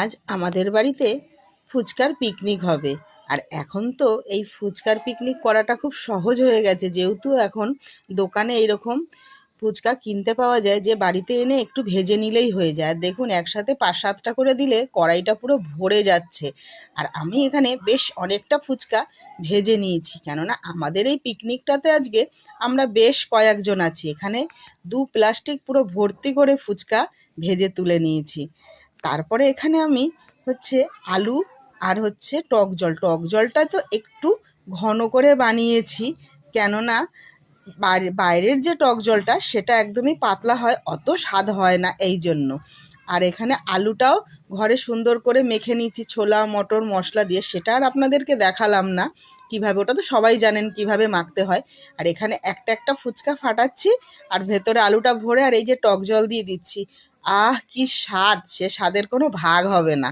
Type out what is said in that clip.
আজ আমাদের বাড়িতে ফুচকার পিকনিক হবে। আর এখন তো এই ফুচকার পিকনিক করাটা খুব সহজ হয়ে গেছে, যেহেতু এখন দোকানে এইরকম ফুচকা কিনতে পাওয়া যায়, যে বাড়িতে এনে একটু ভেজে নিলেই হয়ে যায়। দেখুন, একসাথে পাঁচ সাতটা করে দিলে কড়াইটা পুরো ভরে যাচ্ছে। আর আমি এখানে বেশ অনেকটা ফুচকা ভেজে নিয়েছি, কেননা আমাদের এই পিকনিকটাতে আজকে আমরা বেশ কয়েকজন আছি। এখানে দু প্লাস্টিক পুরো ভর্তি করে ফুচকা ভেজে তুলে নিয়েছি। তারপরে এখানে আমি হচ্ছে আলু আর হচ্ছে টক জল। টক জলটা তো একটু ঘন করে বানিয়েছি, কেননা বাইরে- বাইরের যে টক জলটা সেটা একদমই পাতলা হয়, অত স্বাদ হয় না এই জন্য। আর এখানে আলুটাও ঘরে সুন্দর করে মেখে নিয়েছি, ছোলা, মটর, মশলা দিয়ে। সেটা আর আপনাদেরকে দেখালাম না, কীভাবে, ওটা তো সবাই জানেন কীভাবে মাখতে হয়। আর এখানে একটা একটা ফুচকা ফাটাচ্ছি, আর ভেতরে আলুটা ভরে আর এই যে টক জল দিয়ে দিচ্ছি। আহ কি স্বাদ সে স্বাদের কোনো ভাগ হবে না।